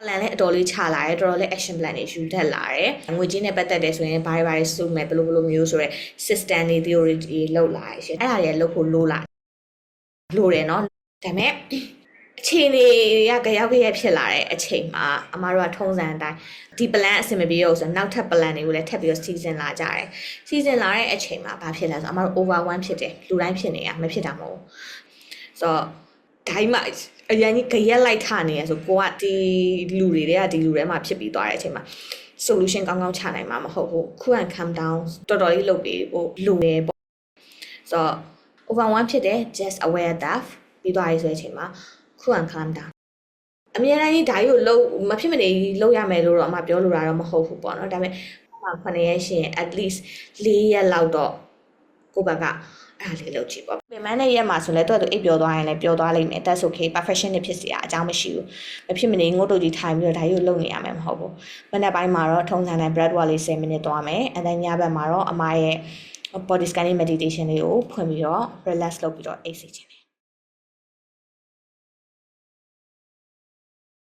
plan လည်းအတော်လေးချလာတယ်တော်တော်လေး action plan တွေယူတတ်လာတယ်ငွေကြေးနဲ့ပတ်သက်တယ်ဆိုရင်ဘာတွေဘာတွေစုမယ်ဘယ်လိုဘယ်လိုမျိုးဆိုရဲ system တွေ theory တွေလောက်လာရရှင်အဲ့ဒါတွေလောက်ဖို့လိုလာလိုတယ်နော်ဒါပေမဲ့အချိန်တွေကကြောက်ကြရဖြစ်လာတဲ့အချိန်မှာအမားတို့ကထုံးစံအတိုင်းဒီ plan အဆင်မပြေတော့ဆိုတော့နောက်ထပ် plan တွေကိုလည်းထပ်ပြီးတော့ season လာကြတယ် season လာတဲ့အချိန်မှာဘာဖြစ်လဲဆိုတော့အမားတို့ over one ဖြစ်တယ်လူတိုင်းဖြစ်နေရမဖြစ်တာမဟုတ်ဘူးဆိုတော့ ဒိုင်းမှာအရင်ကြီးကြရက်လိုက်ထနေရဆိုကိုကဒီလူတွေတွေကဒီလူတွေမှာဖြစ်ပြီးသွားတဲ့အချိန်မှာ solution ကောင်းကောင်းချနိုင်မှာမဟုတ်ဘူးခုခံ calm down တော်တော်လေးလုပ်ပြီးဟိုလူနေပေါ့ဆိုတော့ over one ဖြစ်တယ် just aware that ပြီးသွားရေးဆိုတဲ့အချိန်မှာခုခံ calm down အများတိုင်းဒါကြီးကိုလုံးမဖြစ်မနေလုံးရမယ်လို့တော့အမပြောလိုတာတော့မဟုတ်ဘူးပေါ့နော်ဒါပေမဲ့9ရက်ရှင် at least 4ရက်လောက်တော့ကိုယ့်ဘက်ကအဲ့ ဒါလေးလုပ်ကြည့်ပေါ့ပြင်မနဲ့ရက်မှာဆိုလဲတော့သူအိပ်ပျော်သွားရင်လည်းပျော်သွားလိမ့်မယ် that's okay perfectionist ဖြစ်စရာအကြောင်းမရှိဘူးမဖြစ်မနေငုတ်တုတ်ကြီးထိုင်ပြီးတော့ဒါကြီးကိုလုပ်နေရမယ်မဟုတ်ဘူးမနေ့ပိုင်းမှာတော့ထုံးစံတိုင်း bread work လေး10မိနစ်သွားမယ် and then ညဘက်မှာတော့အမရဲ့ body scanning meditation လေးကိုဖွင့်ပြီးတော့ relax လုပ်ပြီးတော့အိပ်စေချင်တယ်